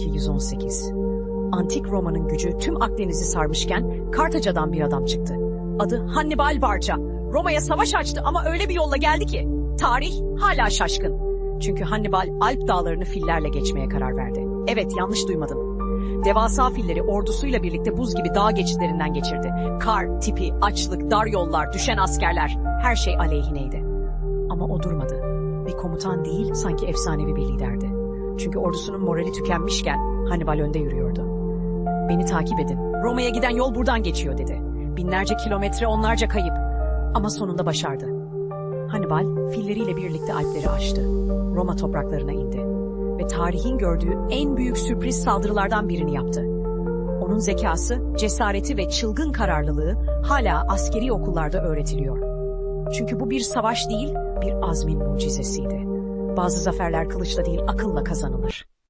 218 Antik Roma'nın gücü tüm Akdeniz'i sarmışken Kartaca'dan bir adam çıktı. Adı Hannibal Barca. Roma'ya savaş açtı ama öyle bir yolla geldi ki tarih hala şaşkın. Çünkü Hannibal Alp dağlarını fillerle geçmeye karar verdi. Evet yanlış duymadın. Devasa filleri ordusuyla birlikte buz gibi dağ geçitlerinden geçirdi. Kar, tipi, açlık, dar yollar, düşen askerler her şey aleyhineydi. Ama o durmadı. Bir komutan değil sanki efsanevi bir liderdi. Çünkü ordusunun morali tükenmişken Hannibal önde yürüyordu. Beni takip edin. Roma'ya giden yol buradan geçiyor dedi. Binlerce kilometre onlarca kayıp. Ama sonunda başardı. Hannibal filleriyle birlikte Alpleri aştı. Roma topraklarına indi. Ve tarihin gördüğü en büyük sürpriz saldırılardan birini yaptı. Onun zekası, cesareti ve çılgın kararlılığı hala askeri okullarda öğretiliyor. Çünkü bu bir savaş değil, bir azmin mucizesiydi. Bazı zaferler kılıçla değil akılla kazanılır.